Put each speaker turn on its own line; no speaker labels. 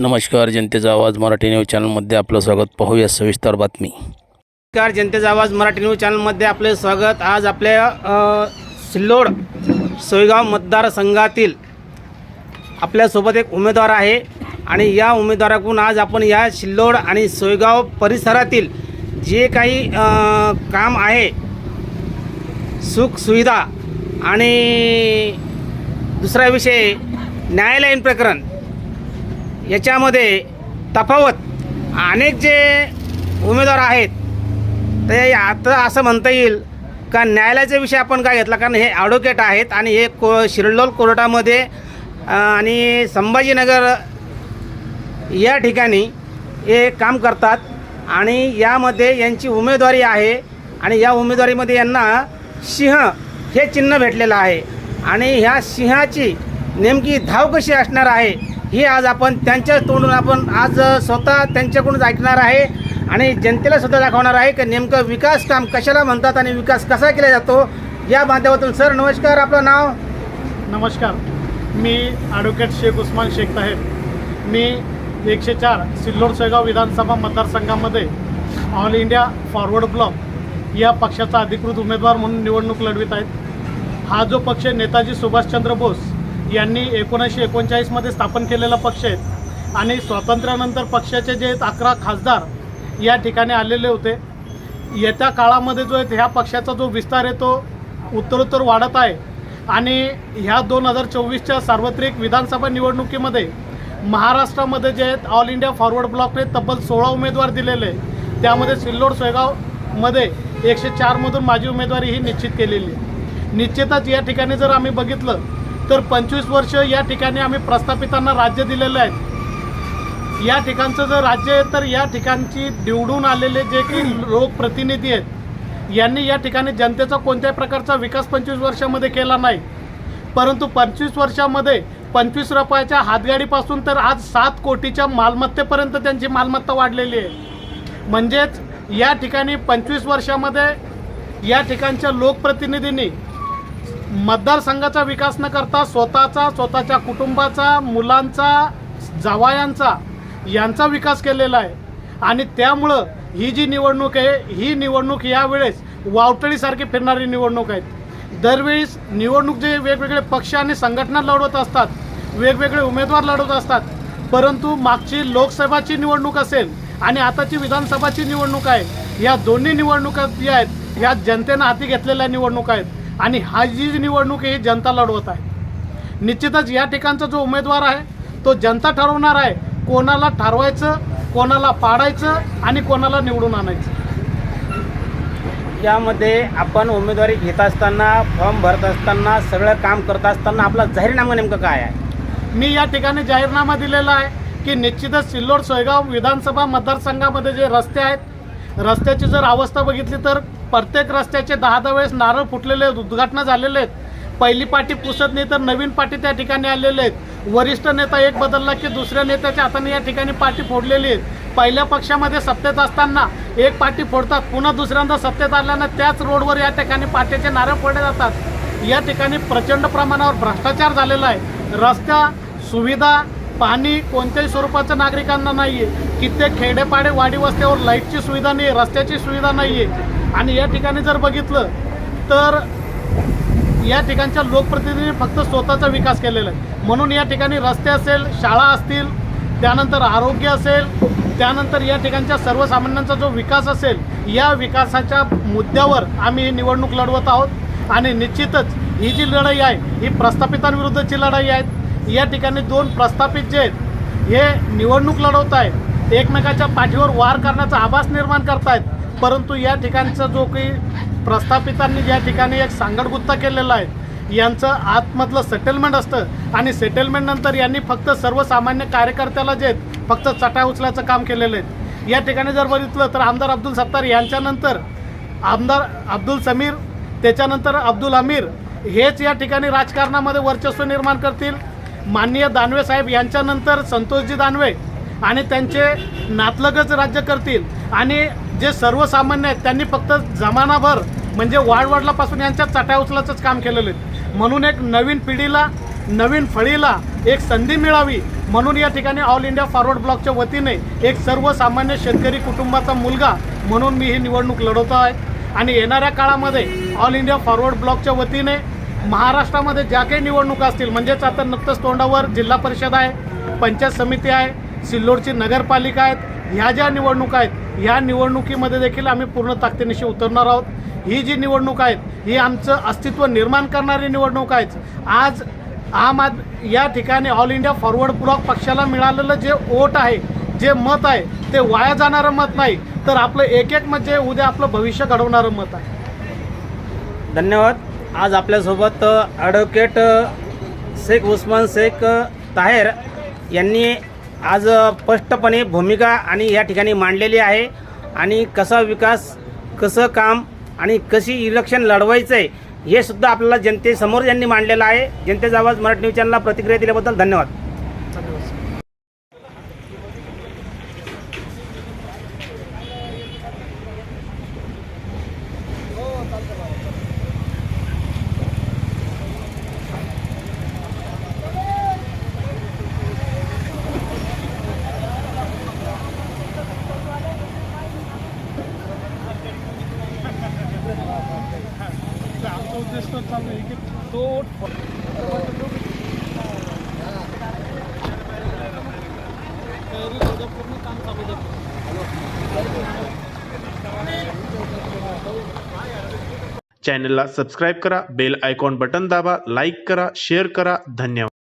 नमस्कार जनतेचा आवाज मराठी न्यूज चॅनलमध्ये आपलं स्वागत. पाहूया सविस्तर बातमी.
नमस्कार जनतेचा आवाज मराठी न्यूज चॅनलमध्ये आपले स्वागत. आज आपल्या सिल्लोड सोयगाव मतदारसंघातील आपल्यासोबत एक उमेदवार आहे आणि या उमेदवाराकडून आज आपण या सिल्लोड आणि सोयगाव परिसरातील जे काही काम आहे सुखसुविधा आणि दुसरा विषय न्यायालयीन प्रकरण. याच्यामध्ये तफावत. अनेक जे उमेदवार आहेत ते आता असं म्हणता येईल का न्यायालयाचा विषय आपण काय घेतला? कारण हे ॲडव्होकेट आहेत आणि हे को शिरडोल कोर्टामध्ये आणि संभाजीनगर या ठिकाणी हे काम करतात. आणि यामध्ये यांची उमेदवारी आहे आणि या उमेदवारीमध्ये यांना सिंह हे चिन्ह भेटलेलं आहे. आणि ह्या सिंहाची नेमकी धाव कशी असणार आहे? ही आज आपण त्यांच्या तोंडून आपण आज स्वतः त्यांच्याकडूनच ऐकणार आहे आणि जनतेला सुद्धा दाखवणार आहे की नेमकं विकास काम कशाला म्हणतात आणि विकास कसा केला जातो या माध्यमातून. सर नमस्कार आपलं नाव?
नमस्कार. मी ॲडव्होकेट शेख उस्मान शेख साहेब मी एकशे चार सिल्लोड सोयगाव विधानसभा मतदारसंघामध्ये ऑल इंडिया फॉरवर्ड ब्लॉक या पक्षाचा अधिकृत उमेदवार म्हणून निवडणूक लढवित आहेत. हा जो पक्ष नेताजी सुभाषचंद्र बोस यांनी एकोणीसशे एकोणचाळीसमध्ये स्थापन केलेला पक्ष आहे. आणि स्वातंत्र्यानंतर पक्षाचे जे अकरा खासदार या ठिकाणी आलेले होते येत्या काळामध्ये जो आहे ह्या पक्षाचा जो विस्तार आहे तो उत्तरोत्तर वाढत आहे. आणि ह्या दोन हजार चोवीसच्या सार्वत्रिक विधानसभा निवडणुकीमध्ये महाराष्ट्रामध्ये जे आहेत ऑल इंडिया फॉरवर्ड ब्लॉकने तब्बल सोळा उमेदवार दिलेले आहे त्यामध्ये सिल्लोड सोयगावमध्ये एकशे चारमधून माझी उमेदवारी ही निश्चित केलेली निश्चितच या ठिकाणी जर आम्ही बघितलं तर पंचवीस वर्ष या ठिकाणी आम्ही प्रस्थापितांना राज्य दिलेलं आहे. या ठिकाणचं जर राज्य आहे तर या ठिकाणची निवडून आलेले जे की लोकप्रतिनिधी आहेत यांनी या ठिकाणी जनतेचा कोणत्याही प्रकारचा विकास पंचवीस वर्षामध्ये केला नाही. परंतु पंचवीस वर्षामध्ये पंचवीस रुपयाच्या हातगाडीपासून तर आज सात कोटीच्या मालमत्तेपर्यंत त्यांची मालमत्ता वाढलेली आहे. म्हणजेच या ठिकाणी पंचवीस वर्षामध्ये या ठिकाणच्या लोकप्रतिनिधींनी मतदारसंघाचा विकास न करता स्वतःचा स्वतःच्या कुटुंबाचा मुलांचा जावायांचा यांचा विकास केलेला आहे. आणि त्यामुळं ही जी निवडणूक आहे ही निवडणूक यावेळेस वावटळीसारखी फिरणारी निवडणूक आहे दरवेळीस निवडणूक जे वेगवेगळे पक्ष आणि संघटना लढवत असतात वेगवेगळे उमेदवार लढवत असतात परंतु मागची लोकसभाची निवडणूक असेल आणि आताची विधानसभाची निवडणूक आहे या दोन्ही निवडणुका जी आहेत ह्या जनतेनं हाती घेतलेल्या निवडणुका आहेत. आणि हा जी निवडणूक आहे ही जनता लढवत आहे. निश्चितच या ठिकाणचा जो उमेदवार आहे तो जनता ठरवणार आहे कोणाला ठरवायचं कोणाला पाडायचं आणि कोणाला निवडून आणायचं.
यामध्ये आपण उमेदवारी घेत असताना फॉर्म भरत असताना सगळं काम करत असताना आपला जाहीरनामा नेमकं काय आहे?
मी या ठिकाणी जाहीरनामा दिलेला आहे की निश्चितच सिल्लोड सोयगाव विधानसभा मतदारसंघामध्ये जे रस्ते आहेत रस्त्याची जर अवस्था बघितली तर प्रत्येक रस्त्याचे दहा दहा वेळेस नारळ फुटलेले आहेत उद्घाटनं झालेले आहेत. पहिली पाठी पुसत नाही तर नवीन पाठी त्या ठिकाणी आलेले आहेत. वरिष्ठ नेता एक बदलला की दुसऱ्या नेत्याच्या हाताने या ठिकाणी पाठी फोडलेली आहेत. पहिल्या पक्षामध्ये सत्तेत असताना एक पाठी फोडतात पुन्हा दुसऱ्यांदा सत्तेत आल्यानं त्याच रोडवर या ठिकाणी पाठीचे नारळ फोडले जातात. या ठिकाणी प्रचंड प्रमाणावर भ्रष्टाचार झालेला आहे. रस्त्या सुविधा पाणी कोणत्याही स्वरूपाचं नागरिकांना नाही आहे कित्येक खेडेपाडे वाडी वस्त्यावर लाईटची सुविधा नाही आहे रस्त्याची सुविधा नाही आहे आणि या ठिकाणी जर बघितलं तर या ठिकाणच्या लोकप्रतिनिधींनी फक्त स्वतःचा विकास केलेला आहे. म्हणून या ठिकाणी रस्ते असेल शाळा असतील त्यानंतर आरोग्य असेल त्यानंतर या ठिकाणच्या सर्वसामान्यांचा जो विकास असेल या विकासाच्या मुद्द्यावर आम्ही ही निवडणूक लढवत आहोत. आणि निश्चितच ही जी लढाई आहे ही प्रस्थापितांविरुद्धची लढाई आहे. या ठिकाणी दोन प्रस्थापित जे आहेत हे निवडणूक लढवत आहेत एकमेकाच्या पाठीवर वार करण्याचा आभास निर्माण करतायत. परंतु या ठिकाणचा जो काही प्रस्थापितांनी ज्या ठिकाणी एक सांगडगुत्ता केलेला आहे यांचं आतमधलं सेटलमेंट असतं आणि सेटलमेंट नंतर यांनी फक्त सर्वसामान्य कार्यकर्त्याला जे आहेत, फक्त चटा उचलायचं काम केलेलं आहे. या ठिकाणी जर बघितलं तर आमदार अब्दुल सत्तार यांच्यानंतर आमदार अब्दुल समीर त्याच्यानंतर अब्दुल अमीर हेच या ठिकाणी राजकारणामध्ये वर्चस्व निर्माण करतील. माननीय दानवे साहेब यांच्यानंतर संतोषजी दानवे आणि त्यांचे नातलगच राज्य करतील. आणि जे सर्वसामान्य आहेत त्यांनी फक्त जमानाभर म्हणजे वाडवडलापासून यांच्या चट्या उचलाचंच काम केलेलं आहे. म्हणून एक नवीन पिढीला नवीन फळीला एक संधी मिळावी म्हणून या ठिकाणी ऑल इंडिया फॉरवर्ड ब्लॉकच्या वतीने एक सर्वसामान्य शेतकरी कुटुंबाचा मुलगा म्हणून मी ही निवडणूक लढवतो आहे. आणि येणाऱ्या काळामध्ये ऑल इंडिया फॉरवर्ड ब्लॉकच्या वतीने महाराष्ट्रामध्ये ज्या काही निवडणुका असतील म्हणजेच आता नुकतंच तोंडावर जिल्हा परिषद आहे पंचायत समिती आहे सिल्लोडची नगरपालिका आहेत ह्या ज्या निवडणुका आहेत या निवडणुकीमध्ये देखील आम्ही पूर्ण ताकदीनिशी उतरणार आहोत. ही जी निवडणूक आहेत ही आमचं अस्तित्व निर्माण करणारी निवडणूक आहेत. आज आम आद या ठिकाणी ऑल इंडिया फॉरवर्ड ब्लॉक पक्षाला मिळालेलं जे वोट आहे जे मत आहे ते वाया जाणारं मत नाही. तर आपलं एक एक मत जे उद्या आपलं भविष्य घडवणारं मत आहे.
धन्यवाद. आज आपल्यासोबत ॲडव्होकेट शेख उस्मान शेख ताहेर यांनी आज स्पष्टपणे भूमिका आणि या ठिकाणी मांडलेली आहे. आणि कसा विकास कसं काम आणि कशी इलेक्शन लढवायचं आहे हे सुद्धा आपल्याला जनतेसमोर यांनी मांडलेलं आहे. जनतेचा आवाज मराठी न्यूज चॅनलला प्रतिक्रिया दिल्याबद्दल धन्यवाद.
चॅनलला सबस्क्राईब करा बेल आयकॉन बटन दाबा लाइक करा शेयर करा धन्यवाद।